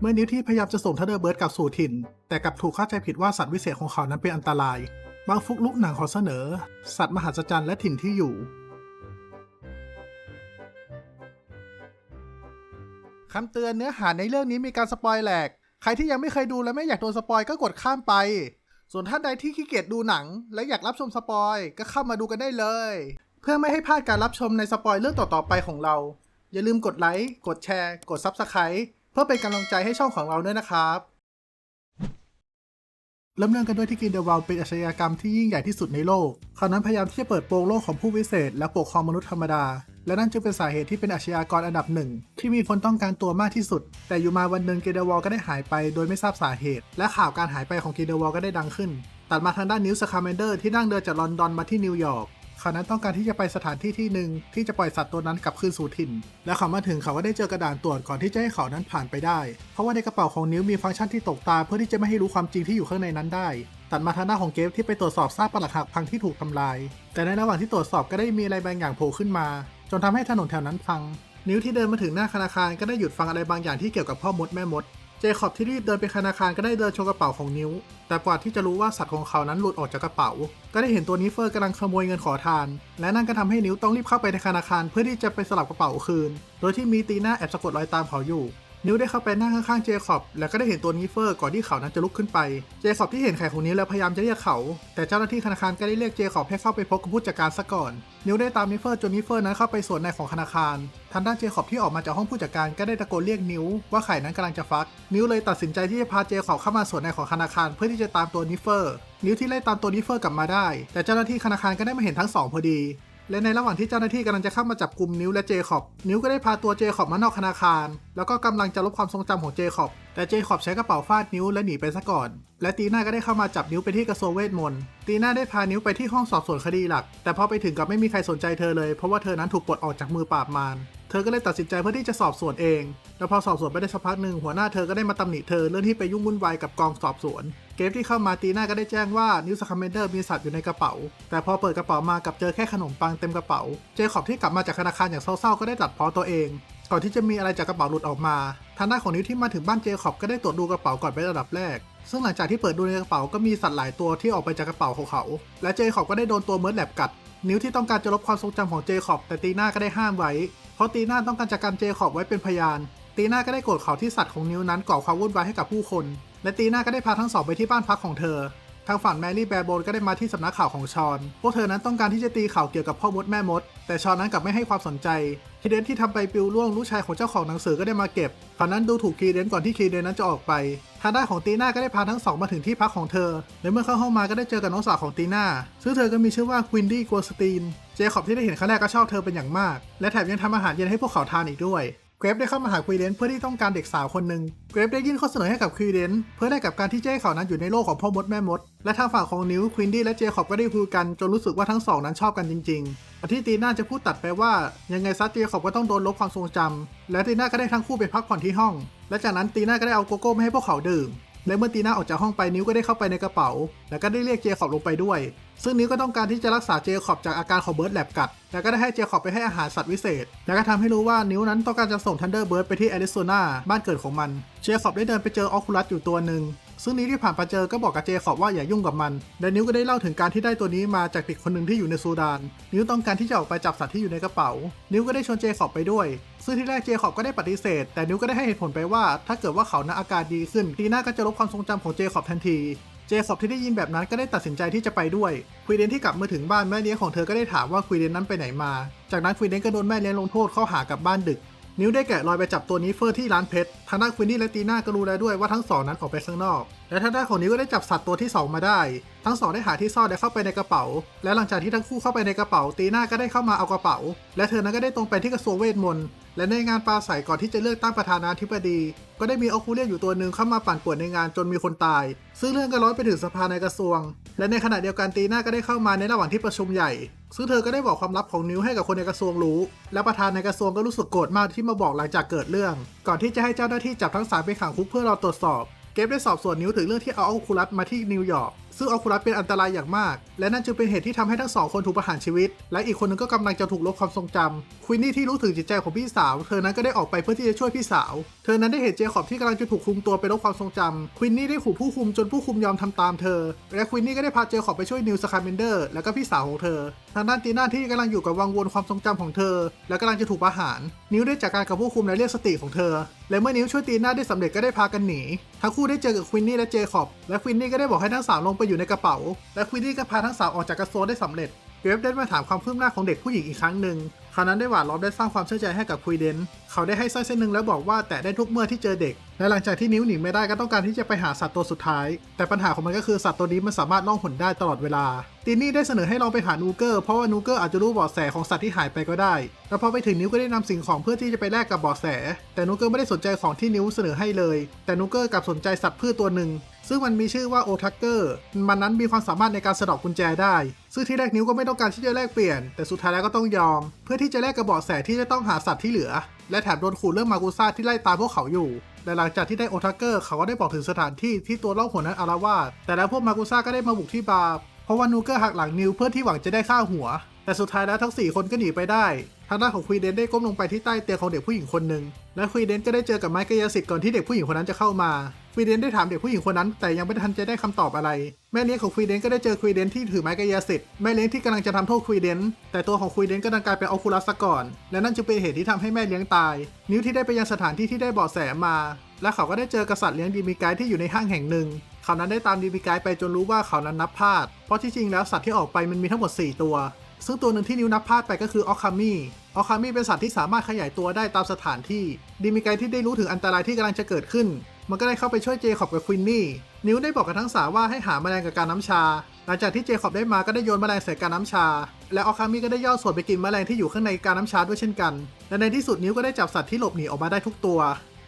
เมื่อนิวที่พยายามจะส่งทันเดอร์เบิร์ดกลับสู่ถิ่น แต่กลับถูกเข้าใจผิดว่าสัตว์วิเศษของเขานั้นเป็นอันตราย บางฟุกลุกหนังขอเสนอ สัตว์มหัศจรรย์และถิ่นที่อยู่คำเตือนเนื้อหาในเรื่องนี้มีการสปอยแหลก ใครที่ยังไม่เคยดูและไม่อยากโดนสปอยก็กดข้ามไป ส่วนท่านใดที่ขี้เกียจดูหนัง และอยากรับชมสปอยก็เข้ามาดูกันได้เลย เพื่อไม่ให้พลาดการรับชมในสปอยเรื่องต่อๆไปของเรา อย่าลืมกดไลค์ กดแชร์ กด Subscribe พื่อเป็นกำลังใจให้ช่องของเราด้วยนะครับ เริ่มเรื่องกันด้วยที่กินเดวาลเป็นอาชญากรรมที่ยิ่งใหญ่ที่สุดในโลกเขาวนั้นพยายามที่จะเปิดโปงโลกของผู้วิเศษ และปกครองมนุษย์ธรรมดา และนั่นจึงเป็นสาเหตุที่เป็นอาชญากรอันดับหนึ่งที่มีคนต้องการตัวมากที่สุด แต่อยู่มาวันหนึ่งกินเดวาลก็ได้หายไปโดยไม่ทราบสาเหตุ และข่าวการหายไปของกินเดวาลก็ได้ดังขึ้น ตัดมาทางด้านนิวส์คาร์เมนเดอร์ที่นั่งเดินจากลอนดอนมาที่นิวยอร์ก เขานั้นต้องการที่จะไปสถานที่ที่หนึ่งที่จะปล่อยสัตว์ตัวนั้นกลับคืนสู่ถิ่น และเขามาถึงเขาก็ได้เจอกระดานตรวจก่อนที่จะให้เขานั้นผ่านไปได้ เพราะว่าในกระเป๋าของนิ้วมีฟังก์ชันที่ตกตาเพื่อที่จะไม่ให้รู้ความจริงที่อยู่ข้างในนั้นได้ ตัดมาทางหน้าของเกฟที่ไปตรวจสอบซากปรักหักพังที่ถูกทำลาย แต่ในระหว่างที่ตรวจสอบก็ได้มีอะไรบางอย่างโผล่ขึ้นมา จนทำให้ถนนแถวนั้นพัง นิ้วที่เดินมาถึงหน้าธนาคารก็ได้หยุดฟังอะไรบางอย่างที่เกี่ยวกับพ่อมดแม่มด เจคอบที่รีบเดินไปธนาคารก็ได้เดินโชว์กระเป๋าของนิ้ว แต่กว่าที่จะรู้ว่าสัตว์ของเขานั้นหลุดออกจากกระเป๋า ก็ได้เห็นตัวนิเฟอร์กำลังขโมยเงินขอทาน และนั่นก็ทำให้นิ้วต้องรีบเข้าไปในธนาคารเพื่อที่จะไปสลับกระเป๋าคืน โดยที่มีตีน่าแอบสะกดรอยตามเขาอยู่ นิวได้เข้าไปนั่งข้างๆเจคอบ แล้วก็ได้เห็นตัวนิเฟอร์ก่อนที่เขานั้นจะลุกขึ้นไป เจคอบที่เห็นไข่ของนิ้วแล้วพยายามจะเรียกเขา แต่เจ้าหน้าที่ธนาคารก็ได้เรียกเจคอบให้เข้าไปพบกับผู้จัดการซะก่อน นิวได้ตามนิเฟอร์จนนิเฟอร์นั้นเข้าไปส่วนในของธนาคาร ทางด้านเจคอบที่ออกมาจากห้องผู้จัดการก็ได้ตะโกนเรียกนิวว่าไข่นั้นกำลังจะฟัก นิวเลยตัดสินใจที่จะพาเจคอบเข้ามาส่วนในของธนาคารเพื่อที่จะตามตัวนิเฟอร์ นิวที่ไล่ตามตัวนิเฟอร์กลับมาได้ แต่เจ้าหน้าที่ธนาคารก็ได้มาเห็นทั้งสองพอดี และในระหว่างที่เจ้าหน้าที่กำลังจะเข้ามาจับกลุ่มนิ้วและเจคอบ นิ้วก็ได้พาตัวเจคอบมานอกธนาคาร แล้วก็กำลังจะลบความทรงจำของเจคอบ แต่เจคอบใช้กระเป๋าฟาดนิ้วและหนีไปซะก่อน และตีน่าก็ได้เข้ามาจับนิ้วไปที่กระทรวงเวทมนต์ ตีน่าได้พานิ้วไปที่ห้องสอบสวนคดีหลัก แต่พอไปถึงกับไม่มีใครสนใจเธอเลย เพราะว่าเธอนั้นถูกปลดออกจากมือปราบมาร เธอก็เลยตัดสินใจเพื่อที่จะสอบสวนเอง แล้วพอสอบสวนไปได้สักพักหนึ่งหัวหน้าเธอก็ได้มาตำหนิเธอเรื่องที่ไปยุ่งวุ่นวายกับกองสอบสวน เกมที่เข้ามาตีหน่าก็ได้แจ้งว่านิวส์คาเมนเดอร์มีสัตว์อยู่ในกระเป๋า แต่พอเปิดกระเป๋ามากับเจอแค่ขนมปังเต็มกระเป๋า เจคอบที่กลับมาจากธนาคารอย่างเศร้าๆก็ได้ตัดพอตัวเอง ก่อนที่จะมีอะไรจากกระเป๋าหลุดออกมาทางด้านของนิวที่มาถึงบ้านเจคอบก็ได้ตรวจดูกระเป๋าก่อนเป็นระดับแรก ซึ่งหลังจากที่เปิดดูในกระเป๋าก็มีสัตว์หลายตัวที่ออกไปจากกระเป๋าของเขา และเจคอบก็ได้โดนตัวเมิร์ดแลบกัดนิ้วที่ต้องการจะลบความทรงจำของเจคอบแต่ตีน่าก็ได้ห้ามไว้ เพราะตีน่าต้องการจัดการเจคอบไว้เป็นพยาน ตีน่าก็ได้โกรธเขาที่สัตว์ของนิ้วนั้นก่อความวุ่นวายให้กับผู้คน และตีน่าก็ได้พาทั้งสองไปที่บ้านพักของเธอ ทางฝั่งแมรี่แบร์โบนก็ได้มาที่สำนักข่าวของชอน พวกเธอนั้นต้องการที่จะตีข่าวเกี่ยวกับพ่อมดแม่มด แต่ชอนนั้นกลับไม่ให้ความสนใจ คีเดนที่ทำไปปิวล่วงลูกชายของเจ้าของหนังสือก็ได้มาเก็บเขานั้นดูถูกคีเดนก่อนที่คีเดนนั้นจะออกไป ทางด้านของตีน่าก็ได้พาทั้งสองมาถึงที่พักของเธอ และเมื่อเข้าห้องมาก็ได้เจอกับน้องสาวของตีน่าซึ่งเธอก็มีชื่อว่าควินดี้กัวสตีน เจคอบที่ได้เห็นครั้งแรกก็ชอบเธอเป็นอย่างมาก และแถมยังทำอาหารเย็นให้พวกเขาทานอีกด้วยเกรฟได้เข้ามาหาควีเดนเพื่อที่ต้องการเด็กสาวคนหนึ่งเกรฟได้ยื่นข้อเสนอให้กับควีเดนเพื่อได้กับการที่เจ้เขานั้นอยู่ในโลกของพ่อมดแม่มด และทางฝั่งของนิวควินดี้และเจคอบก็ได้คุยกันจนรู้สึกว่าทั้งสองนั้นชอบกันจริงๆอาที่ตีน่าจะพูดตัดไปว่า ยังไงซัดเจคอบก็ต้องโดนลบความทรงจำและตีน่าก็ได้ทั้งคู่ไปพักผ่อนที่ห้อง และจากนั้นตีน่าก็ได้เอาโกโก้มาให้พวกเขาดื่ม และเมื่อตีน่าออกจากห้องไปนิ้วก็ได้เข้าไปในกระเป๋า แล้วก็ได้เรียกเจคอบลงไปด้วย ซึ่งนิ้วก็ต้องการที่จะรักษาเจคอบจากอาการของเบิร์ดแลบกัด แล้วก็ได้ให้เจคอบไปให้อาหารสัตว์วิเศษ แล้วก็ทำให้รู้ว่านิ้วนั้นต้องการจะส่งทันเดอร์เบิร์ดไปที่แอริโซนาบ้านเกิดของมัน เจคอบได้เดินไปเจอออคูลัสอยู่ตัวหนึ่ง ซึ่งนิ้ที่ผ่านไปเจอก็บอกกับเจคอบว่าอย่ายุ่งกับมันและนิ้วก็ได้เล่าถึงการที่ได้ตัวนี้มาจากเด็กคนหนึ่งที่อยู่ในซูดาน นิ้วต้องการที่จะออกไปจับสัตว์ที่อยู่ในกระเป๋า นิ้วก็ได้ชวนเจคอบไปด้วย ซึ่งที่แรกเจคอบก็ได้ปฏิเสธ แต่นิ้วก็ได้ให้เหตุผลไปว่า ถ้าเกิดว่าเขานั้นอาการดีขึ้นตีน่าก็จะลบความทรงจำของเจคอบทันทีเจคอบที่ได้ยินแบบนั้นก็ได้ตัดสินใจที่จะไปด้วยควีเดนที่กลับมาถึงบ้านแม่เลี้ยงของเธอก็ได้ถามว่าควีเดนนั้นไปไหนมา จากนั้นควีเดนก็โดนแม่เลี้ยงลงโทษข้อหากับบ้านดึก นิ้วได้แกะรอยไปจับตัวนี้เฟอร์ที่ร้านเพชร ทางด้านควินนี่และตีน่าก็รู้แล้วด้วยว่าทั้งสองนั้นออกไปข้างนอก และทางด้านของนิ้วก็ได้จับสัตว์ตัวที่สองมาได้ ทั้งสองได้หาที่ซ่อนและเข้าไปในกระเป๋า และหลังจากที่ทั้งคู่เข้าไปในกระเป๋า ตีน่าก็ได้เข้ามาเอากระเป๋า และเธอนั้นก็ได้ตรงไปที่กระทรวงเวทมนต์ และในงานปราศัยก่อนที่จะเลือกตั้งประธานาธิบดี ก็ได้มีออคูเลียอยู่ตัวหนึ่งเข้ามาปั่นป่วนในงานจนมีคนตาย ซึ่งเรื่องก็ร้อนไปถึงสภาในกระทรวง และในขณะเดียวกันตีน่าก็ได้เข้ามาในระหว่างที่ประชุมใหญ่ ซึ่งเธอก็ได้บอกความลับของนิ้วให้กับคนในกระทรวงรู้ และประธานในกระทรวงก็รู้สึกโกรธมากที่มาบอกหลังจากเกิดเรื่อง ก่อนที่จะให้เจ้าหน้าที่จับทั้งสามไปขังคุกเพื่อรอตรวจสอบ เกฟได้สอบสวนนิ้วถึงเรื่องที่เอาออคูลัสมาที่นิวยอร์ก ซึ่งออคูลัสเป็นอันตรายอย่างมาก และนั่นจึงเป็นเหตุที่ทำให้ทั้งสองคนถูกประหารชีวิต และอีกคนนึงก็กำลังจะถูกลบความทรงจำควินนี่ที่รู้ถึงจิตใจของพี่สาว เธอนั้นก็ได้ออกไปเพื่อที่จะช่วยพี่สาว เธอนั้นได้เห็นเจคอบที่กำลังจะถูกคุมตัวไปลบความทรงจำควินนี่ได้ขู่ผู้คุมจนผู้คุมยอมทำตามเธอ และควินนี่ก็ได้พาเจคอบไปช่วยนิวสคาเมนเดอร์แล้วก็พี่สาวของเธอ ทางด้านตีน่าที่กำลังอยู่กับวังวนความทรงจำของเธอ และกำลังจะถูกประหาร นิวได้จัดการกับผู้คุมและเรียกสติของเธอ และเมื่อนิวช่วยตีน่าได้สำเร็จก็ได้พากันหนีทั้งคู่ได้เจอกับควินนี่และเจคอบและควินนี่ก็ได้บอกให้ทั้งสามลงไปอยู่ในกระเป๋า และควินนี่ก็พาทั้งสาวออกจากกระโซนได้สำเร็จเวฟได้มาถามความคืบหน้าของเด็กผู้หญิงอีกครั้งหนึ่ง คราวนั้นได้หวานล้อมได้สร้างความเชื่อใจให้กับคุยเดน เขาได้ให้สร้อยเส้นหนึ่งแล้วบอกว่าแตะได้ทุกเมื่อที่เจอเด็ก และหลังจากที่นิ้วหนีไม่ได้ก็ต้องการที่จะไปหาสัตว์ตัวสุดท้าย แต่ปัญหาของมันก็คือสัตว์ตัวนี้มันสามารถล่องหนได้ตลอดเวลา ตีนี่ได้เสนอให้ลองไปหานูเกอร์เพราะว่านูเกอร์อาจจะรู้เบาะแสของสัตว์ที่หายไปก็ได้ แล้วพอไปถึงนิ้วก็ได้นำสิ่งของเพื่อที่จะไปแลกกับเบาะแส แต่นูเกอร์ไม่ได้สนใจของที่นิ้วเสนอให้เลย แต่นูเกอร์กลับสนใจสัตว์พืชตัวหนึ่งซึ่งมันมีชื่อว่าโอทักเกอร์ มันนั้นมีความสามารถในการสะดอกกุญแจได้ ซึ่งที่แรกนิ้วก็ไม่ต้องการที่จะแลกเปลี่ยน แต่สุดท้ายแล้วก็ต้องยอม เพื่อที่จะแลกกระบอกแสที่จะต้องหาสัตว์ที่เหลือ และแถมโดนขู่เรื่องมากุซ่าที่ไล่ตามพวกเขาอยู่และหลังจากที่ได้โอทักเกอร์เขาก็ได้บอกถึงสถานที่ที่ตัวล่องหนนั้นอารวาสแต่แล้วพวกมากุซ่าก็ได้มาบุกที่บาร์เพราะว่านูเกอร์หักหลังนิวเพื่อที่หวังจะได้ฆ่าหัว แต่สุดท้ายแล้วทั้ง 4 คนก็หนีไปได้ ทางด้านของควีเดนได้ก้มลงไปที่ใต้เตียงของเด็กผู้หญิงคนหนึ่ง และควีเดนก็ได้เจอกับไม้กายสิทธิ์ก่อนที่เด็กผู้หญิงคนนั้นจะเข้ามาควีเดนได้ถามเด็กผู้หญิงคนนั้น แต่ยังไม่ทันจะได้คำตอบอะไร แม่เลี้ยงของควีเดนก็ได้เจอควีเดนที่ถือไม้กายสิทธิ์แม่เลี้ยงที่กำลังจะทำโทษควีเดนแต่ตัวของควีเดนก็ดันกลายเป็นออคูลัสซะก่อน และนั่นจึงเป็นเหตุที่ทำให้แม่เลี้ยงตาย นิ้วที่ได้ไปยังสถานที่ที่ได้เบาะแสมา และเขาก็ได้เจอกษัตริย์เลี้ยงดีมีกด์ที่อยู่ในห้างแห่งหนึ่ง เขานั้นได้ตามดีมีกด์ไปจนรู้ว่าเขานั้นนับพลาด เพราะที่จริงแล้วสัตว์ที่ออกไปมันมีทั้งหมด 4 ตัว ซึ่งตัวหนึ่งที่นิวนับพลาดไปก็คือออคามีออคามีเป็นสัตว์ที่สามารถขยายตัวได้ตามสถานที่ ดีมีไกด์ที่ได้รู้ถึงอันตรายที่กำลังจะเกิดขึ้น มันก็ได้เข้าไปช่วยเจคอบกับควินนี่ นิวได้บอกกับทั้งสามว่าให้หาแมลงกับการน้ำชา หลังจากที่เจคอบได้มาก็ได้โยนแมลงใส่การน้ำชา และออคามิก็ได้ย่อส่วนไปกินแมลงที่อยู่ข้างในการน้ำชาด้วยเช่นกัน และในที่สุดนิวก็ได้จับสัตว์ที่หลบหนีออกมาได้ทุกตัว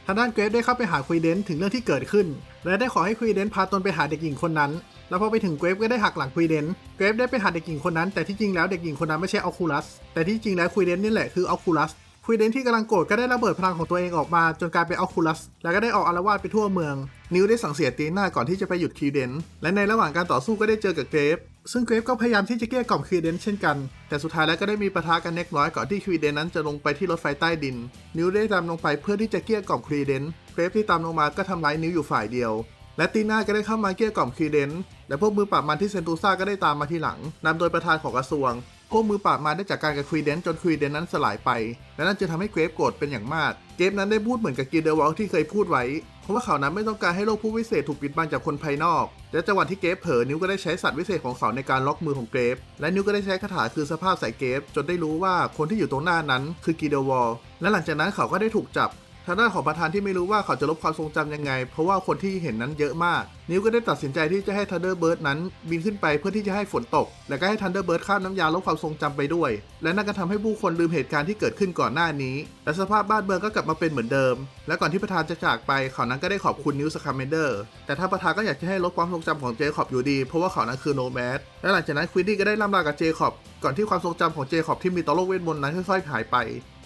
ทางด้านเกรฟได้เข้าไปหาควีเดนถึงเรื่องที่เกิดขึ้น และได้ขอให้ควีเดนพาตนไปหาเด็กหญิงคนนั้น แล้วพอไปถึงเกรฟก็ได้หักหลังควีเดนเกรฟได้ไปหาเด็กหญิงคนนั้น แต่ที่จริงแล้วเด็กหญิงคนนั้นไม่ใช่ออคูลัส แต่ที่จริงแล้วควีเดนนี่แหละคือออคูลัสควีเดนที่กำลังโกรธก็ได้ระเบิดพลังของตัวเองออกมาจนกลายเป็นออคูลัส แล้วก็ได้ออกอารวาสไปทั่วเมือง นิวได้สั่งเสียตีน่าก่อนที่จะไปหยุดคีเดน และในระหว่างการต่อสู้ก็ได้เจอกับเกรฟซึ่งเกรฟก็พยายามที่จะเกลี้ยกล่อมคีเดนเช่นกัน แต่สุดท้ายแล้วก็ได้มีปะทะกันเล็กน้อยก่อนที่คีเดนนั้นจะลงไปที่รถไฟใต้ดิน นิวได้ตามลงไปเพื่อที่จะเกลี้ยกล่อมคีเดนเกรฟที่ตามลงมาก็ทำร้ายนิวอยู่ฝ่ายเดียวและตีน่าก็ได้เข้ามาเกลี้ยกล่อมคีเดน และพวกมือปราบมันที่เซนตูซ่าก็ได้ตามมาทีหลังนำโดยประธานของกระทรวง พวกมือปราบมารได้จัดการกับควีเดนจนควีเดนนั้นสลายไป และนั่นจะทำให้เกรฟโกรธเป็นอย่างมาก เกรฟนั้นได้พูดเหมือนกับกีเดอร์วอลที่เคยพูดไว้ เพราะว่าเขานั้นไม่ต้องการให้โลกผู้วิเศษถูกปิดบังจากคนภายนอก และจังหวะที่เกรฟเผลอนิ้วก็ได้ใช้สัตว์วิเศษของเขาในการล็อกมือของเกรฟ และนิ้วก็ได้ใช้คาถาคือสภาพใส่เกรฟจนได้รู้ว่าคนที่อยู่ตรงหน้านั้นคือกีเดอร์วอลและหลังจากนั้นเขาก็ได้ถูกจับ ทางด้านของประธานที่ไม่รู้ว่าเขาจะลบความทรงจำยังไง เพราะว่าคนที่เห็นนั้นเยอะมาก นิวก็ได้ตัดสินใจที่จะให้ทันเดอร์เบิร์ดนั้นบินขึ้นไปเพื่อที่จะให้ฝนตก และก็ให้ทันเดอร์เบิร์ดคาบน้ำยาลบความทรงจำไปด้วย และนั่นก็ทำให้ผู้คนลืมเหตุการณ์ที่เกิดขึ้นก่อนหน้านี้ และสภาพบ้านเมืองก็กลับมาเป็นเหมือนเดิม และก่อนที่ประธานจะจากไปเขานั้นก็ได้ขอบคุณนิวสคาเมเดอร์แต่ถ้าประธานก็อยากจะให้ลบความทรงจำของเจคอบอยู่ดี เพราะว่าเขานั้นคือโนแมดและหลังจากนั้นควินดี้ก็ได้ล่ำลากับเจคอบก่อนที่ความทรงจำของเจคอบที่มีต่อโลกเวทมนต์นั้นค่อยๆหายไป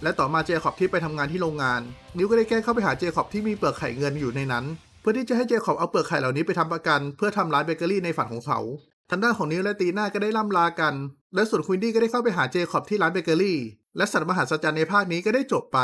และต่อมาเจคอบที่ไปทำงานที่โรงงาน นิวก็ได้แกล้งเข้าไปหาเจคอบที่มีเปลือกไข่เงินอยู่ในนั้น เพื่อที่จะให้เจคอบเอาเปลือกไข่เหล่านี้ไปทำประกัน เพื่อทำร้านเบเกอรี่ในฝันของเขาทางด้านของนิวและตีน่าก็ได้ล่ำลากัน และส่วนควินดี้ก็ได้เข้าไปหาเจคอบที่ร้านเบเกอรี่ และสัตว์มหัศจรรย์ในภาคนี้ก็ได้จบไป